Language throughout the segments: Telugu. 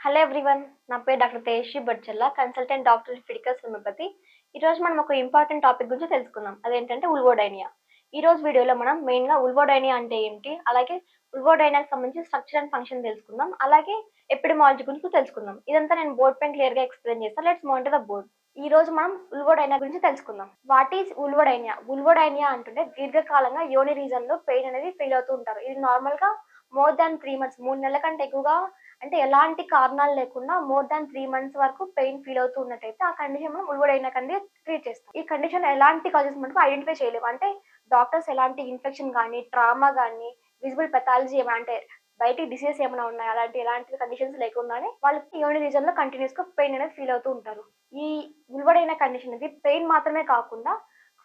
హలో ఎవ్రీవన్ నా పేరు doctor Tejashree Badjalla consultant doctor Fiticus homeopathy. ఈ రోజు మనం ఒక ఇంపార్టెంట్ టాపిక్ గురించి తెలుసుకుందాం. అదేంటంటే ఉల్వోడైనియా. ఈ రోజు వీడియోలో మనం మెయిన్గా ఉల్వోడైనియా అంటే ఏంటి అలాగే ఉల్వోడైనియాకి సంబంధించి స్ట్రక్చర్ అండ్ ఫంక్షన్ తెలుసుకుందాం అలాగే ఎపిడమాలజీ గురించి తెలుసుకుందాం. ఇదంతా నేను బోర్డ్ పైన క్లియర్గా ఎక్స్ప్లెయిన్ చేస్తాను లెట్స్ మోన్ ద బోర్డ్ ఈ రోజు మనం ఉల్వోడైనియా గురించి తెలుసుకుందాం. What is ఉల్వోడైనియా? ఉల్వోడైనియా అంటుంటే దీర్ఘకాలంగా యోని రీజన్లో పెయిన్ అనేది ఫీల్ అవుతూ ఉంటారు. ఇది నార్మల్గా మోర్ దాన్ త్రీ మంత్స్ మూడు నెలల కంటే ఎక్కువగా అంటే ఎలాంటి కారణాలు లేకుండా మోర్ దాన్ త్రీ మంత్స్ వరకు పెయిన్ ఫీల్ అవుతూ ఉన్నట్టయితే ఆ కండిషన్ మనం ఉల్వడైన కండి ట్రీట్ చేస్తాం. ఈ కండిషన్ ఎలాంటి కాజెస్ మనకు ఐడెంటిఫై చేయలేము అంటే డాక్టర్స్ ఎలాంటి ఇన్ఫెక్షన్ కానీ ట్రామా కానీ విజిబుల్ పెథాలజీ ఏమైనా అంటే బయటికి డిసీజెస్ ఏమైనా ఉన్నాయి? అలాంటి ఎలాంటి కండిషన్స్ లేకుండానే వాళ్ళకి యోని రీజన్లో కంటిన్యూస్గా పెయిన్ అనేది ఫీల్ అవుతూ ఉంటారు. ఈ ఉల్వడైన కండిషన్ అనేది పెయిన్ మాత్రమే కాకుండా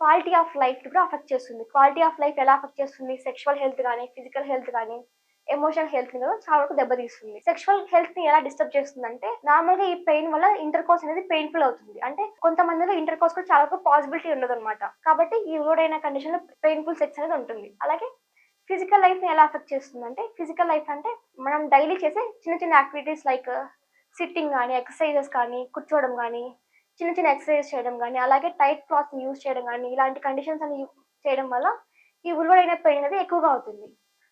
క్వాలిటీ ఆఫ్ లైఫ్ కూడా అఫెక్ట్ చేస్తుంది. క్వాలిటీ ఆఫ్ లైఫ్ ఎలా అఫెక్ట్ చేస్తుంది? సెక్షువల్ హెల్త్ కానీ ఫిజికల్ హెల్త్ కానీ ఎమోషనల్ హెల్త్ని కూడా చాలా వరకు దెబ్బతీస్తుంది సెక్షువల్ హెల్త్ని ఎలా డిస్టర్బ్ చేస్తుంది అంటే నార్మల్గా ఈ పెయిన్ వల్ల ఇంటర్ కోర్స్ అనేది పెయిన్ఫుల్ అవుతుంది. అంటే కొంతమందిలో ఇంటర్ కోర్స్ కూడా చాలా వరకు పాసిబిలిటీ ఉండదు అనమాట కాబట్టి ఈ ఊడైన కండిషన్లో పెయిన్ఫుల్ సెక్స్ అనేది ఉంటుంది. అలాగే ఫిజికల్ లైఫ్ని ఎలా అఫెక్ట్ చేస్తుంది అంటే ఫిజికల్ లైఫ్ అంటే మనం డైలీ చేసే చిన్న చిన్న యాక్టివిటీస్ లైక్ సిట్టింగ్ కానీ ఎక్సర్సైజెస్ కానీ కూర్చోవడం కానీ చిన్న చిన్న ఎక్సర్సైజ్ చేయడం కానీ అలాగే టైట్ క్లాత్ యూజ్ చేయడం కానీ ఇలాంటి కండిషన్స్ అని చేయడం వల్ల ఈ ఉల్వడైన పెయిన్ అనేది ఎక్కువగా అవుతుంది.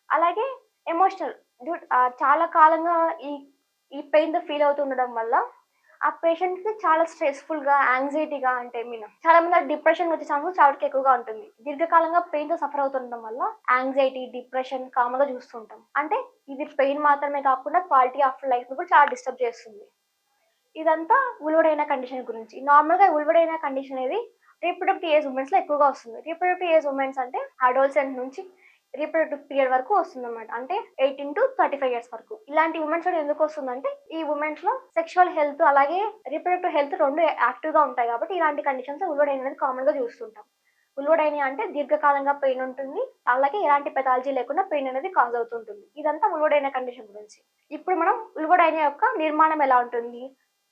అలాగే ఎమోషనల్ చాలా కాలంగా ఈ ఈ పెయిన్తో ఫీల్ అవుతుండడం వల్ల ఆ పేషెంట్కి చాలా స్ట్రెస్ఫుల్గా యాంగ్జైటీగా అంటే మీన్ చాలా మంది డిప్రెషన్ వచ్చే ఛాన్సెస్ చాలా ఎక్కువగా ఉంటుంది. దీర్ఘకాలంగా పెయిన్తో సఫర్ అవుతుండడం వల్ల యాంగ్జైటీ డిప్రెషన్ కామన్గా చూస్తుంటాం అంటే ఇది పెయిన్ మాత్రమే కాకుండా క్వాలిటీ ఆఫ్ లైఫ్ కూడా చాలా డిస్టర్బ్ చేస్తుంది. ఇదంతా ఉల్వడైన కండిషన్ గురించి. నార్మల్గా ఉల్వడైన కండిషన్ అనేది రీప్రొడక్టివ్ ఏజ్ ఉమెన్స్లో ఎక్కువగా వస్తుంది. రీప్రొడక్టివ్ ఏజ్ ఉమెన్స్ అంటే అడోల్సెంట్ నుంచి రీప్రొడక్టివ్ పీరియడ్ వరకు వస్తుంది అనమాట అంటే eighteen to thirty five years వరకు. ఇలాంటి ఉమెన్స్లో ఎందుకు వస్తుందంటే ఈ ఉమెన్స్లో సెక్షువల్ హెల్త్ అలాగే రీప్రొడక్టివ్ హెల్త్ రెండు యాక్టివ్గా ఉంటాయి కాబట్టి ఇలాంటి కండిషన్స్ ఉల్వడైన అనేది కామన్గా చూస్తుంటాం. ఉల్వడైన అంటే దీర్ఘకాలంగా పెయిన్ ఉంటుంది. అలాగే ఎలాంటి పెథాలజీ లేకుండా పెయిన్ అనేది కాజ్ అవుతుంటుంది. ఇదంతా ఉల్వడైన కండిషన్ గురించి. ఇప్పుడు మనం ఉల్వడైన యొక్క నిర్మాణం ఎలా ఉంటుంది?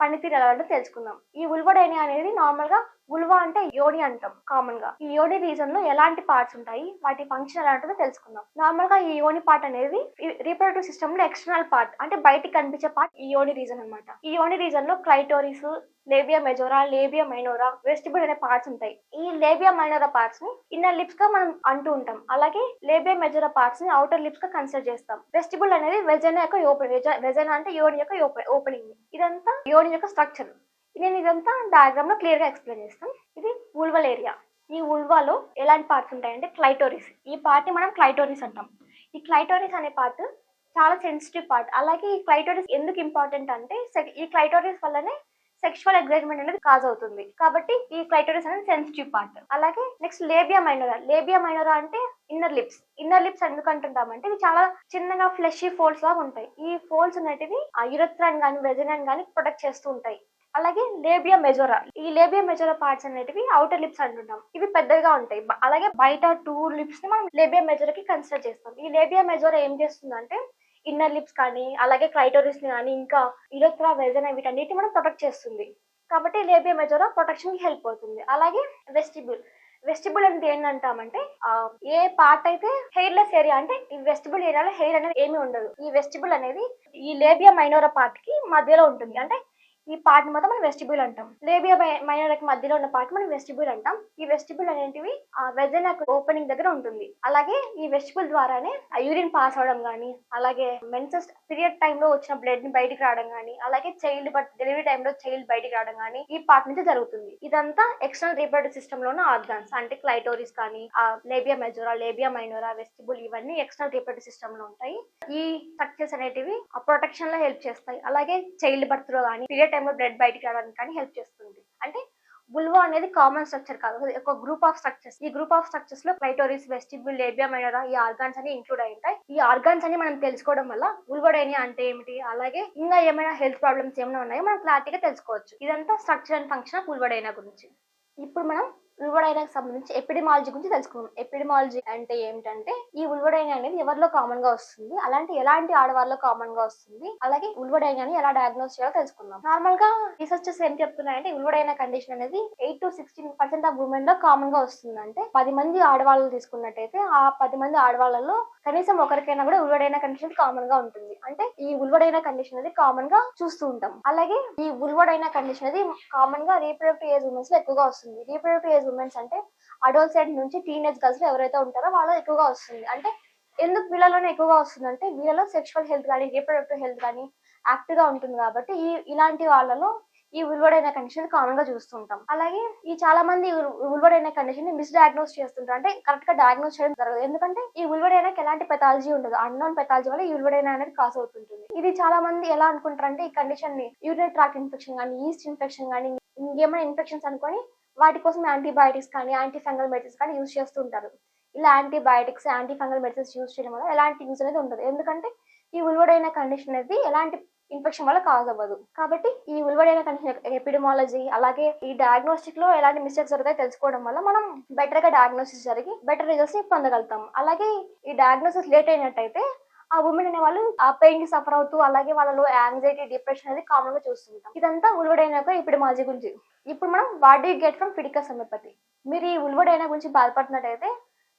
పనితీరు ఎలా ఉంటుందో తెలుసుకుందాం. ఈ ఉల్వడైన అనేది నార్మల్గా ఉల్వ అంటే యోని అంటాం కామన్గా. ఈ యోని రీజన్లో ఎలాంటి పార్ట్స్ ఉంటాయి? వాటి ఫంక్షన్ ఎలా ఉంటుందో తెలుసుకుందాం. నార్మల్గా ఈ యోని పార్ట్ అనేది రీప్రొడక్టివ్ సిస్టమ్లో ఎక్స్టర్నల్ పార్ట్ అంటే బయటికి కనిపించే పార్ట్ ఈ యోని రీజన్ అన్నమాట. ఈ యోని రీజన్లో clitoris labia majora labia minora vestibule అనే పార్ట్స్ ఉంటాయి. ఈ లేబియా మైనోరా పార్ట్స్ని ఇన్నర్ లిప్స్గా మనం అంటూ ఉంటాం. అలాగే లేబియా మెజోరా పార్ట్స్ని అవుటర్ లిప్స్గా కన్సిడర్ చేస్తాం. వెస్టిబుల్ అనేది వెజైనా యొక్క ఓపెన్ వెజైనా అంటే యోని యొక్క ఓపెనింగ్ ఇదంతా యోని యొక్క స్ట్రక్చర్ నేను ఇదంతా డయాగ్రామ్లో క్లియర్గా ఎక్స్ప్లెయిన్ చేస్తాను. ఇది ఉల్వల్ ఏరియా ఈ ఉల్వాలో ఎలాంటి పార్ట్స్ ఉంటాయంటే క్లైటోరిస్ ఈ పార్ట్ని మనం క్లైటోరిస్ అంటాం. ఈ క్లైటోరిస్ అనే పార్ట్ చాలా సెన్సిటివ్ పార్ట్ అలాగే ఈ క్లైటోరిస్ ఎందుకు ఇంపార్టెంట్ అంటే ఈ క్లైటోరిస్ వల్లనే సెక్షువల్ ఎగ్జైట్మెంట్ అనేది కాజ్ అవుతుంది. కాబట్టి ఈ క్లైటోరిస్ అనేది సెన్సిటివ్ పార్ట్ అలాగే next labia minora labia minora అంటే ఇన్నర్ లిప్స్ ఇన్నర్ లిప్స్ ఎందుకు అంటుంటామంటే ఇవి చాలా చిన్నగా ఫ్లెషీ ఫోల్డ్స్ లాగా ఉంటాయి. ఈ ఫోల్డ్స్ అనేటివి ఆ కానీ వెజనాన్ కానీ ప్రొటెక్ట్ చేస్తూ ఉంటాయి. అలాగే లేబియా మెజోరా ఈ లేబియా మెజోరా పార్ట్స్ అనేటివి అవుటర్ లిప్స్ అంటుంటాం. ఇవి పెద్దగా ఉంటాయి. అలాగే బయట టూ లిప్స్ని మనం లేబియా మెజోరాకి కన్సిడర్ చేస్తాం. ఈ లేబియా మెజోరా ఏం చేస్తుందంటే ఇన్నర్ లిప్స్ కానీ అలాగే క్రైటోరిస్ని కానీ ఇంకా ఇలోత్రా వెజన్ వీటన్నిటి మనం ప్రొటెక్ట్ చేస్తుంది. కాబట్టి లేబియా మెజోరా ప్రొటెక్షన్కి హెల్ప్ అవుతుంది. అలాగే వెస్టిబ్యూల్ వెస్టిబుల్ అనేది ఏంటంటామంటే ఏ పార్ట్ అయితే హెయిర్లెస్ ఏరియా అంటే ఈ వెస్టిబుల్ ఏరియాలో హెయిర్ అనేది ఏమీ ఉండదు. ఈ వెస్టిబుల్ అనేది ఈ లేబియా మైనోరా పార్ట్కి మధ్యలో ఉంటుంది. అంటే ఈ పార్ట్ మొత్తం మనం వెస్టిబ్యూల్ అంటాం. లేబియా మైనోరాకి మధ్యలో ఉన్న పార్ట్ మనం వెస్టిబ్యూల్ అంటాం. ఈ వెస్టిబ్యూల్ అనేటివి ఆ వెజన ఓపెనింగ్ దగ్గర ఉంటుంది. అలాగే ఈ వెస్టిబుల్ ద్వారానే ఆ యూరిన్ పాస్ అవడం కానీ అలాగే మెన్సెస్ పీరియడ్ టైంలో వచ్చిన బ్లడ్ని బయటికి రావడం కానీ అలాగే చైల్డ్ బట్ డెలివరీ టైంలో చైల్డ్ బయటికి రావడం కానీ ఈ పార్ట్ నుంచి జరుగుతుంది. ఇదంతా ఎక్స్టర్నల్ రీప్రొడక్టివ్ సిస్టమ్లోనే ఆర్గాన్స్ అంటే క్లైటోరిస్ కానీ ఆ labia majora labia minora vestibule ఇవన్నీ ఎక్స్టర్నల్ రీప్రొడక్టివ్ సిస్టమ్లో ఉంటాయి. ఈ స్ట్రక్చర్స్ అనేటివి ఆ ప్రొటెక్షన్లో హెల్ప్ చేస్తాయి. అలాగే చైల్డ్ బర్త్లో కానీ పీరియడ్ టైంలో బ్లడ్ బయటికి రావడానికి కానీ హెల్ప్ చేస్తుంది. అంటే బుల్వా అనేది కామన్ స్ట్రక్చర్ కాదు. ఒక గ్రూప్ ఆఫ్ స్ట్రక్చర్స్. ఈ గ్రూప్ ఆఫ్ స్ట్రక్చర్స్లో క్లైటోరిస్ వెస్టిబుల్ లేబియా మైనరా ఈ ఆర్గాన్స్ అని ఇంక్లూడ్ అయి ఉంటాయి. ఈ ఆర్గాన్స్ అని మనం తెలుసుకోవడం వల్ల ఉల్వడైనియా అంటే ఏమిటి? అలాగే ఇంకా ఏమైనా హెల్త్ ప్రాబ్లమ్స్ ఏమైనా ఉన్నాయో మనం క్లారిటీగా తెలుసుకోవచ్చు. ఇదంతా structure and function of vulvodynia గురించి. ఇప్పుడు మనం ఉల్వడైనాకి సంబంధించి ఎపిడిమాలజీ గురించి తెలుసుకుందాం. ఎపిడిమాలజీ అంటే ఏమిటంటే ఈ ఉల్వడైనా అనేది ఎవరిలో కామన్గా వస్తుంది? అలాంటి ఎలాంటి ఆడవారిలో కామన్గా వస్తుంది? అలాగే ఉల్వడైనాని ఎలా డయాగ్నోస్ చేయాలో తెలుసుకుందాం. నార్మల్గా రీసెర్చెస్ ఏం చెప్తున్నాయంటే ఉల్వడైన కండిషన్ అనేది eight to sixteen percent of ఉమెన్లో కామన్గా వస్తుంది అంటే పది మంది ఆడవాళ్ళు తీసుకున్నట్టయితే ఆ పది మంది ఆడవాళ్ళలో కనీసం ఒకరికైనా కూడా ఉల్వడైన కండిషన్ కామన్గా ఉంటుంది. అంటే ఈ ఉల్వడైన కండిషన్ అనేది కామన్గా చూస్తూ ఉంటాం. అలాగే ఈ ఉల్వడైన కండిషన్ అనేది కామన్గా రీప్రొడక్టివ్ ఏజ్ ఉమెన్స్లో ఎక్కువగా వస్తుంది. రీప్రొడక్టివ్ ఏజ్ ఉమెన్స్ అంటే అడోల్సెంట్ నుంచి టీనేజ్ గర్ల్స్లో ఎవరైతే ఉంటారో వాళ్ళు ఎక్కువగా వస్తుంది. అంటే ఎందుకు వీళ్ళలోనే ఎక్కువగా వస్తుంది అంటే వీళ్ళలో సెక్షువల్ హెల్త్ కానీ రీప్రొడక్టివ్ హెల్త్ కానీ యాక్టివ్గా ఉంటుంది కాబట్టి ఈ ఇలాంటి వాళ్ళలో ఈ ఉల్వడైన కండిషన్ కామన్గా చూస్తుంటాం. అలాగే ఈ చాలా మంది ఉల్వడైన కండిషన్ని మిస్ డయాగ్నోస్ చేస్తుంటారు. అంటే కరెక్ట్గా డయాగ్నోస్ చేయడం జరగదు. ఎందుకంటే ఈ ఉల్వడైనకి ఎలాంటి పెథాలజీ ఉండదు. అన్నోన్ పెథాలజీ వల్ల ఈ ఉల్వడైన అనేది కాస్ అవుతుంటుంది. ఇది చాలా మంది ఎలా అనుకుంటారంటే ఈ కండిషన్ని యూరినరీ ట్రాక్ ఇన్ఫెక్షన్ కానీ ఈస్ట్ ఇన్ఫెక్షన్ కానీ ఇంకేమైనా ఇన్ఫెక్షన్స్ అనుకొని వాటి కోసం యాంటీబయాటిక్స్ కానీ యాంటీ ఫంగల్ మెడిసిన్స్ కానీ యూజ్ చేస్తూ ఉంటారు ఇలా antibiotics anti fungal medicines use చేయడం వల్ల ఎలాంటి యూజ్ అనేది ఉండదు. ఎందుకంటే ఈ ఉల్వడైన కండిషన్ అనేది ఎలాంటి ఇన్ఫెక్షన్ వల్ల కాజ్ అవ్వదు. కాబట్టి ఈ ఉల్వడైన కండిషన్ ఎపిడమాలజీ అలాగే ఈ డయాగ్నోస్టిక్లో ఎలాంటి మిస్టేక్స్ జరుగుతాయో తెలుసుకోవడం వల్ల మనం బెటర్గా డయాగ్నోసిస్ జరిగి బెటర్ రిజల్ట్స్ని పొందగలుగుతాం. అలాగే ఈ డయాగ్నోసిస్ లేట్ అయినట్టయితే ఆ ఉమెన్ అనే వాళ్ళు ఆ పెయిన్కి సఫర్ అవుతూ అలాగే వాళ్ళలో యాంగ్జైటీ డిప్రెషన్ అనేది కామన్గా చూస్తుంటాం. ఇదంతా ఉల్వడైన మాజీ గురించి. ఇప్పుడు మనం what do get from Fiticus homeopathy మీరు ఈ ఉల్వడైన గురించి బాధపడుతున్నట్టయితే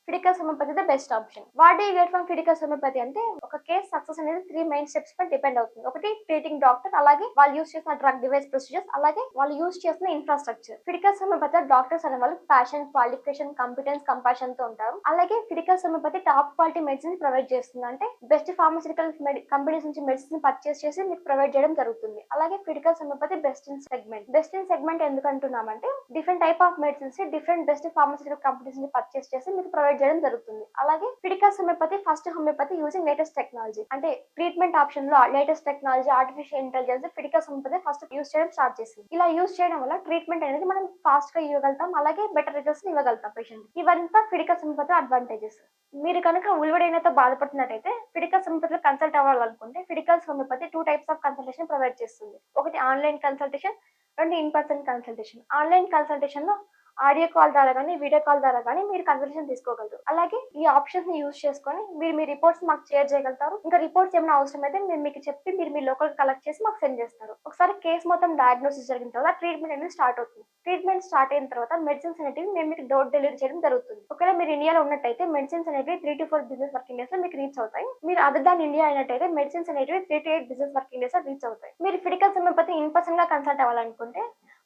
Fiticus homeopathy the best option what do get from Fiticus homeopathy అంటే ఒక కేస్ సక్సెస్ అనేది త్రీ మెయిన్ స్టెప్స్ పై డిపెండ్ అవుతుంది. ఒకటి ట్రీటింగ్ డాక్టర్ అలాగే వాళ్ళు యూస్ చేసిన డ్రగ్ డివైస్ ప్రొసీజర్స్ అలాగే వాళ్ళు యూస్ చేసిన ఇన్ఫ్రాస్ట్రక్చర్ ఫిడికల్ హోమియోపతి డాక్టర్స్ అనే వాళ్ళు ప్యాషన్ క్వాలిఫికేషన్ కంపిటెన్స్ కంపాషన్తో ఉంటారు. అలాగే Fiticus homeopathy top quality medicine provide చేస్తుంది. అంటే బెస్ట్ ఫార్మసిటికల్ కంపెనీస్ నుంచి మెడిసిన్ పర్చేస్ చేసి మీకు ప్రొవైడ్ చేయడం జరుగుతుంది. అలాగే Fiticus homeopathy best in segment best in segment ఎందుకు అంటున్నామంటే different type of medicines different best pharmaceutical companies నుంచి పర్చేస్ చేసి మీకు ప్రొవైడ్ చేయడం జరుగుతుంది. అలాగే Fiticus homeopathy first homeopathy using latest technology అంటే ట్రీట్మెంట్ ఆప్షన్లో latest technology artificial intelligence Fiticus homeopathy first use చేయడం స్టార్ట్ చేసింది. ఇలా యూస్ చేయడం వల్ల ట్రీట్మెంట్ అనేది మనం ఫాస్ట్గా ఇవ్వగలుగుతాం. అలాగే బెటర్ రిజల్ట్స్ ఇవ్వగలుగుతాం పేషెంట్ ఇవంతా ఫిడికాస్ హోమియోపతి అడ్వాంటేజెస్ మీరు కనుక ఉల్వడైనతో బాధపడుతున్నట్టయితే ఫిడికల్ హోమియోపతిలో కన్సల్ట్ అవ్వాలనుకుంటే Fiticus homeopathy two types of consultation provide చేస్తుంది. ఒకటి ఆన్లైన్ కన్సల్టేషన్ రెండు ఇన్ పర్సన్ కన్సల్టేషన్ ఆన్లైన్ కన్సల్టేషన్లో ఆడియో కాల్ ద్వారా కానీ వీడియో కాల్ ద్వారా కానీ మీరు కన్వర్సేషన్ తీసుకోగలరు. అలాగే ఈ ఆప్షన్స్ని యూజ్ చేసుకొని మీరు మీ రిపోర్ట్స్ మాకు షేర్ చేయగలుగుతారు. ఇంకా రిపోర్ట్స్ ఏమైనా అవసరం అయితే మేము మీకు చెప్పి మీరు మీ లోకల్ కలెక్ట్ చేసి మాకు సెండ్ చేస్తారు. ఒకసారి కేసు మొత్తం డయాగ్నోసిస్ జరిగిన తర్వాత ట్రీట్మెంట్ అనేది స్టార్ట్ అవుతుంది. ట్రీట్మెంట్ స్టార్ట్ అయిన తర్వాత మెడిసిన్స్ అనేటివి మేము మీకు డోర్ డెలివరీ చేయడం జరుగుతుంది. ఒకవేళ మీరు ఇండియాలో ఉన్నట్టయితే మెడిసిన్స్ అనేవి three to four business working డేస్లో మీకు రీచ్ అవుతాయి. మీరు అదర్ దాన్ ఇండియా అయినట్టయితే మెడిసిన్స్ అనేవి three to eight business working డేస్లో రీచ్ అవుతాయి. మీరు ఫిడికల్ హోమియోపతి ఇన్ పర్సన్గా కన్సల్ట్ అవ్వాలనుకుంటే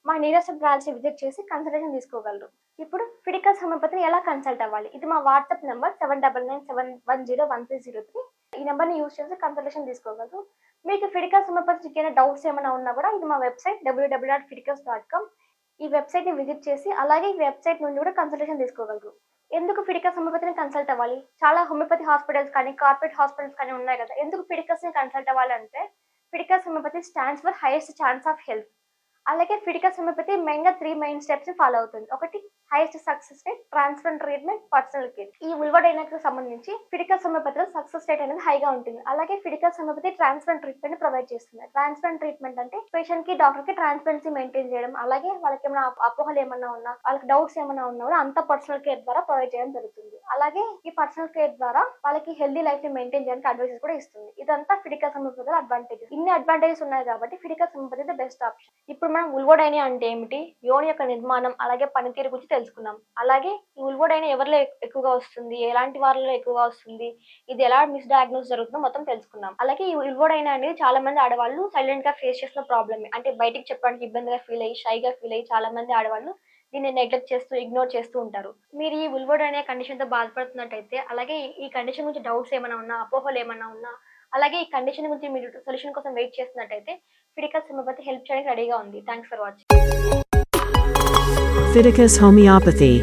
మా నియరెస్ట్ బ్రాంచ్ విజిట్ చేసి కన్సల్టేషన్ తీసుకోగలరు. ఇప్పుడు ఫిడికల్ హోమియోపతిని ఎలా కన్సల్ట్ అవ్వాలి? ఇది మా WhatsApp number seven double nine seven one zero one three zero three. ఈ నెంబర్ని యూస్ చేసి కన్సల్టేషన్ తీసుకోగలరు. మీకు ఫిడికల్స్ హోమియోపతి ఏమైనా డౌట్స్ ఏమైనా ఉన్నా కూడా ఇది మా website W W dot Fiticus dot com ఈ వెబ్సైట్ని విజిట్ చేసి అలాగే ఈ వెబ్సైట్ నుండి కూడా కన్సల్టేషన్ తీసుకోగలరు. ఎందుకు ఫిడికస్ హోమియోపతిని కన్సల్ట్ అవ్వాలి? చాలా హోమియోపతి హాస్పిటల్స్ కానీ కార్పొరేట్ హాస్పిటల్స్ కానీ ఉన్నాయి కదా. ఎందుకు ఫిడికస్ని కన్సల్ట్ అవ్వాలంటే Fiticus homeopathy stands for highest chance of health అలాగే ఫిడికస్ హోమియోపతి మెయిన్గా త్రీ మెయిన్ స్టెప్స్ ఫాలో అవుతుంది. ఒకటి highest success rate transfer treatment personal care ఈ ఉల్వడైనకు సంబంధించి ఫిడికల్ సమయపతిలో సక్సెస్ రేట్ అనేది హైగా ఉంటుంది. అలాగే Fiticus homeopathy transfer treatment provide చేస్తుంది. ట్రాన్స్ఫర్ ట్రీట్మెంట్ అంటే పేషెంట్కి డాక్టర్కి ట్రాన్స్పరెన్సీ మెయింటైన్ చేయడం. అలాగే వాళ్ళకి ఏమైనా అపోహలు ఏమైనా ఉన్నా వాళ్ళకి డౌట్స్ ఏమైనా ఉన్నా కూడా అంత పర్సనల్ కేర్ ద్వారా ప్రొవైడ్ చేయడం జరుగుతుంది. అలాగే ఈ పర్సనల్ కేర్ ద్వారా వాళ్ళకి హెల్దీ లైఫ్ని మెయింటైన్ చేయడానికి అడ్వైజెస్ కూడా ఇస్తుంది. ఇదంతా ఫిడికల్ హోమియోపతిలో అడ్వాంటేజెస్ ఇన్ని అడ్వాంటేజెస్ ఉన్నాయి కాబట్టి ఫిడికల్ హోమియోపతి బెస్ట్ ఆప్షన్ ఇప్పుడు మనం ఉల్వోడైనియా అంటే ఏమిటి? యోని యొక్క నిర్మాణం అలాగే పనితీరు గురించి తెలుసుకున్నాం అలాగే ఈ ఉల్వోడైనా ఎవరిలో ఎక్కువగా వస్తుంది? ఎలాంటి వారిలో ఎక్కువగా వస్తుంది? ఇది ఎలా మిస్ డయాగ్నోస్ జరుగుతుందో మొత్తం తెలుసుకున్నాం అలాగే ఈ ఉల్వోడైనా అనేది చాలా మంది ఆడవాళ్ళు సైలెంట్గా ఫేస్ చేసిన ప్రాబ్లమే అంటే బయటికి చెప్పడానికి ఇబ్బందిగా ఫీల్ అయ్యి షైగా ఫీల్ అయ్యి చాలా మంది ఆడవాళ్ళు దీన్ని నెగ్లెక్ట్ చేస్తూ ఇగ్నోర్ చేస్తూ ఉంటారు. మీరు ఈ ఉల్వడ్ అనే కండిషన్తో బాధపడుతున్నట్టయితే అలాగే ఈ కండిషన్ గురించి డౌట్స్ ఏమైనా ఉన్నా అపోహలు ఏమైనా ఉన్నా అలాగే ఈ కండిషన్ గురించి మీరు సొల్యూషన్ కోసం వెయిట్ చేస్తున్నట్టయితే ఫిడికల్ హోమియోపతి హెల్ప్ చేయడానికి రెడీగా ఉంది. Thanks for watching Fiticus Homeopathy.